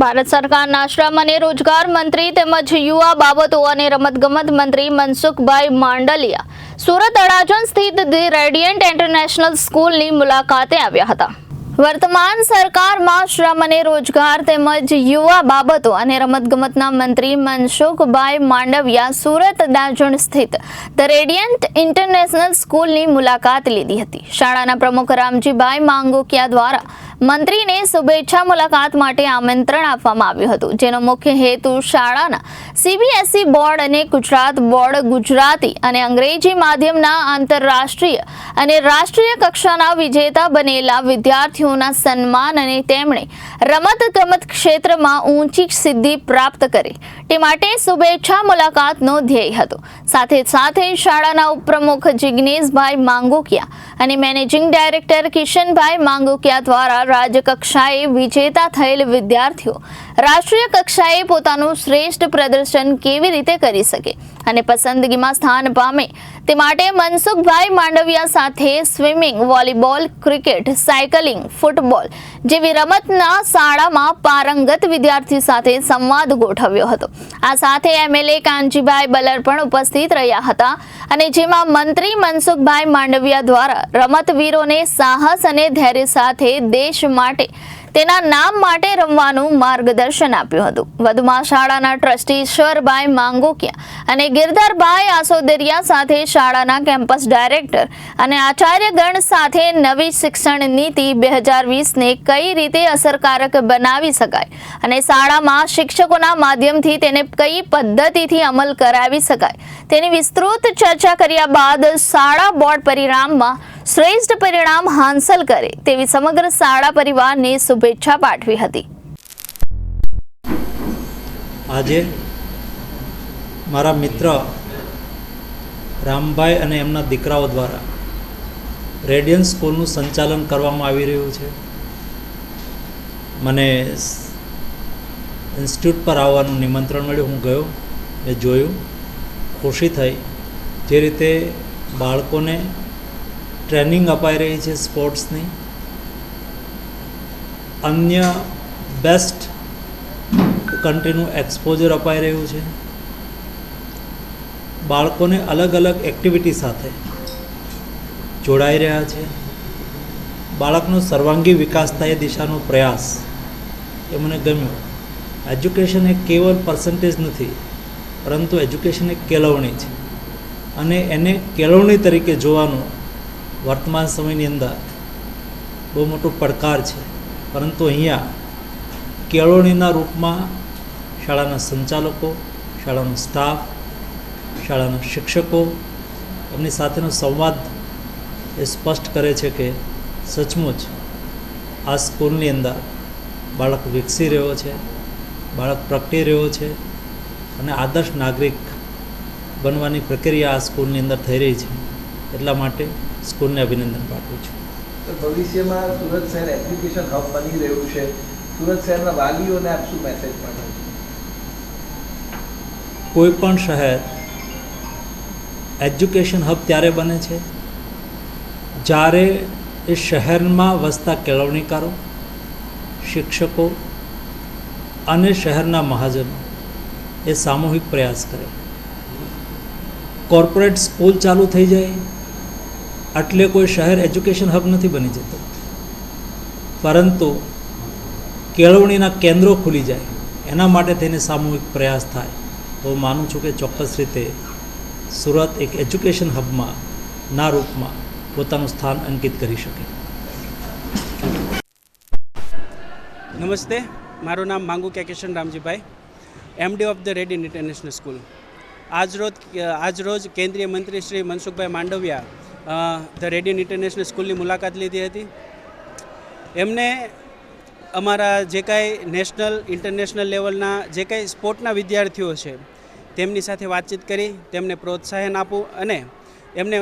ભારત સરકારના શ્રમ અને રોજગાર મંત્રી તેમજ યુવા બાબતો અને રમતગમત મંત્રી મનસુખભાઈ માંડલિયા સુરત અડાજણ સ્થિત ધી રેડિયન્ટ ઇન્ટરનેશનલ સ્કૂલની મુલાકાતે આવ્યા હતા. વર્તમાન સરકારમાં શ્રમ અને રોજગાર તેમજ યુવા બાબતો અને રમતગમતના મંત્રી મનસુખભાઈ માંડવિયા સુરત દાજણ સ્થિત ધ રેડિયન્ટ ઇન્ટરનેશનલ સ્કૂલની મુલાકાત લીધી હતી. શાળાના પ્રમુખ રામજીભાઈ માંગોકિયા દ્વારા મંત્રીને શુભેચ્છા મુલાકાત માટે આમંત્રણ આપવામાં આવ્યું હતું, જેનો મુખ્ય હેતુ શાળાના સીબીએસઈ બોર્ડ અને ગુજરાત બોર્ડ ગુજરાતી અને અંગ્રેજી માધ્યમના આંતરરાષ્ટ્રીય અને રાષ્ટ્રીય કક્ષાના વિજેતા બનેલા વિદ્યાર્થીઓના સન્માન અને તેમણે રમત ગમત ક્ષેત્રમાં ઊંચી સિદ્ધિ પ્રાપ્ત કરી. તે માટે શુભેચ્છા મુલાકાતનો ધ્યેય હતો. સાથે સાથે શાળાના ઉપપ્રમુખ જિજ્ઞેશભાઈ માંગોકિયા અને મેનેજિંગ ડાયરેક્ટર કિશનભાઈ માંગોકિયા દ્વારા રાજ્યકક્ષાએ વિજેતા થયેલ વિદ્યાર્થીઓ. રાષ્ટ્રીય કક્ષાએ પોતાનું શ્રેષ્ઠ પ્રદર્શન કેવી રીતે કરી શકે? અને પસંદગીમાં સ્થાન પામે તે માટે મનસુખભાઈ માંડવિયા સાથે swimming, volleyball, cricket, cycling, football જેવી રમતના શાળામાં પારંગત વિદ્યાર્થી સાથે સંવાદ ગોઠવ્યો હતો. આ સાથે એમએલએ કાનજીભાઈ બલર પણ ઉપસ્થિત રહ્યા હતા અને જેમાં મંત્રી મનસુખભાઈ માંડવિયા દ્વારા રમતવીરોને સાહસ અને ધૈર્ય સાથે દેશ માટે તેના નામ માટે રમવાનું માર્ગદર્શન આપ્યું હતું. વધુમાં શાળાના ટ્રસ્ટી ઈશ્વરભાઈ માંગોકિયા અને ગિરધરભાઈ આસોદરિયા સાથે શાળાના કેમ્પસ ડાયરેક્ટર અને આચાર્યગણ સાથે નવી શિક્ષણ નીતિ બે હજાર વીસને કઈ રીતે અસરકારક બનાવી શકાય અને શાળામાં શિક્ષકોના માધ્યમથી તેને કઈ પદ્ધતિથી અમલ કરાવી શકાય તેની વિસ્તૃત ચર્ચા કર્યા બાદ શાળા બોર્ડ પરિણામમાં શ્રેષ્ઠ પરિણામ હાંસલ કરે તેવી સમગ્ર શાળા પરિવારને શુભેચ્છા પાઠવી હતી. આજે મારા મિત્ર રામભાઈ અને એમના દીકરાઓ દ્વારા રેડિયન સ્કૂલનું સંચાલન કરવામાં આવી રહ્યું છે. મને ઇન્સ્ટિટ્યૂટ પર આવવાનું નિમંત્રણ મળ્યું, હું ગયો, મેં જોયું, ખુશી થઈ જે રીતે બાળકોને ટ્રેનિંગ અપાઈ રહી છે સ્પોર્ટ્સની. અન્ય બેસ્ટ કન્ટ્રીનું એક્સપોઝર અપાઈ રહ્યું છે. બાળકોને અલગ અલગ એક્ટિવિટી સાથે જોડાઈ રહ્યા છે. બાળકનો સર્વાંગી વિકાસ થાય દિશાનો પ્રયાસ એ મને ગમ્યો. એજ્યુકેશન એ કેવલ પર્સન્ટેજ નથી, પરંતુ એજ્યુકેશન એક કેળવણી છે. અને એને કેળવણી તરીકે જોવાનું વર્તમાન સમયની અંદર બહુ મોટો પડકાર છે. પરંતુ અહીંયા કેળવણીના રૂપમાં શાળાના સંચાલકો, શાળાનો સ્ટાફ શાળાના શિક્ષકો એમની સાથેનો સંવાદ એ સ્પષ્ટ કરે છે કે સચમુચ આ સ્કૂલની અંદર બાળક વિકસી રહ્યો છે, બાળક પ્રગટી રહ્યો છે અને આદર્શ નાગરિક બનવાની પ્રક્રિયા આ સ્કૂલની અંદર થઈ રહી છે. એટલા માટે સ્કૂલને અભિનંદન પાઠવું છું. ભવિષ્યમાં સુરત શહેર એપ્લિકેશન હબ બની રહ્યું છે. સુરત શહેરના વાલીઓને આપ શું મેસેજ પાઠવો કોઈ પણ શહેર એજ્યુકેશન હબ ત્યારે બને છે જ્યારે એ શહેરમાં વસતા કેળવણીકારો શિક્ષકો અને શહેરના મહાજનો એ સામૂહિક પ્રયાસ કરે. કોર્પોરેટ સ્કૂલ ચાલુ થઈ જાય એટલે કોઈ શહેર એજ્યુકેશન હબ નથી બની જતું. પરંતુ કેળવણીના કેન્દ્રો ખુલી જાય. એના માટે થઈને સામૂહિક પ્રયાસ થાય. તો હું માનું છું કે ચોક્કસ રીતે સુરત એક એજ્યુકેશન હબમાં ના રૂપમાં પોતાનું સ્થાન અંકિત કરી શકે. નમસ્તે. મારું નામ માંગુ કે Kishan Ramjibhai. MD of the Radian international school આજરોજ આજરોજ કેન્દ્રીય મંત્રી Shri Mansukhbhai Mandaviya the Radian international સ્કૂલની મુલાકાત લીધી હતી. એમને અમારા જે કાંઈ નેશનલ, ઇન્ટરનેશનલ લેવલના જે કાંઈ સ્પોર્ટના વિદ્યાર્થીઓ છે, તેમની સાથે વાતચીત કરી, તેમને પ્રોત્સાહન આપવું અને એમને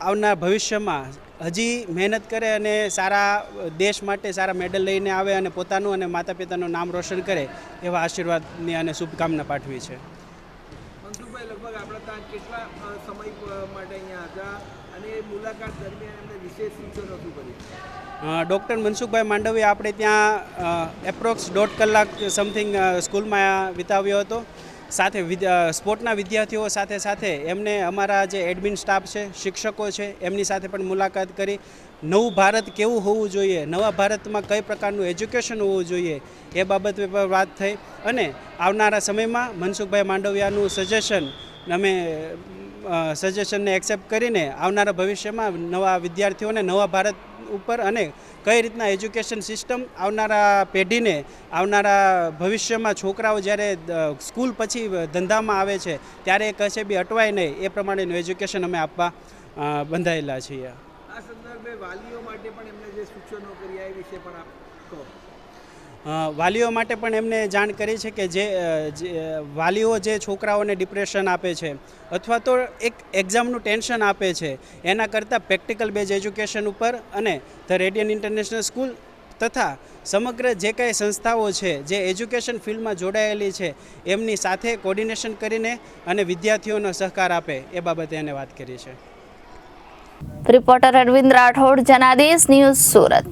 આવનાર ભવિષ્યમાં હજી મહેનત કરે અને સારા દેશ માટે સારા મેડલ લઈને આવે અને પોતાનું અને માતા પિતાનું નામ રોશન કરે, એવા આશીર્વાદની અને શુભકામના પાઠવી છે. લગભગ આપણે ત્યાં કેટલા સમય માટે અહીંયા હતા અને મુલાકાત દરમિયાન એમને વિશેષ સૂચનો શું કર્યું ડૉક્ટર મનસુખભાઈ માંડવીએ આપણે ત્યાં એપ્રોક્સ દોઢ કલાક સમથિંગ સ્કૂલમાં વિતાવ્યો હતો. સાથે સ્પોર્ટના વિદ્યાર્થીઓ સાથે સાથે એમને અમારા જે એડમિન સ્ટાફ છે, શિક્ષકો છે, એમની સાથે પણ મુલાકાત કરી. નવું ભારત કેવું હોવું જોઈએ? નવા ભારતમાં કઈ પ્રકારનું એજ્યુકેશન હોવું જોઈએ? એ બાબતે પર વાત થઈ. અને આવનારા સમયમાં મનસુખભાઈ માંડવિયાનું સજેશન અમે સજેશનને એક્સેપ્ટ કરીને આવનારા ભવિષ્યમાં નવા વિદ્યાર્થીઓને નવા ભારત ઉપર અને કઈ રીતના એજ્યુકેશન સિસ્ટમ આવનારા પેઢીને આવનારા ભવિષ્યમાં છોકરાઓ જ્યારે સ્કૂલ પછી ધંધામાં આવે છે, ત્યારે કશે બી અટવાય નહીં, એ પ્રમાણેનું એજ્યુકેશન અમે આપવા બંધાયેલા છીએ. આ સંદર્ભે વાલીઓ માટે પણ એમને જે સૂચનો કર્યા એ વિશે પણ આપ કહો. વાલીઓ માટે પણ એમને જાણ કરી છે કે જે વાલીઓ જે છોકરાઓને ડિપ્રેશન આપે છે, અથવા તો એક એક્ઝામનું ટેન્શન આપે છે, એના કરતાં પ્રેક્ટિકલ બેઝ એજ્યુકેશન ઉપર અને ધ રેડિયન ઇન્ટરનેશનલ સ્કૂલ તથા સમગ્ર જે કાંઈ સંસ્થાઓ છે, જે એજ્યુકેશન ફિલ્ડમાં જોડાયેલી છે, એમની સાથે કોર્ડિનેશન કરીને અને વિદ્યાર્થીઓનો સહકાર આપે, એ બાબતે એને વાત કરી છે. Reporter Arvind Rathod Janadesh news Surat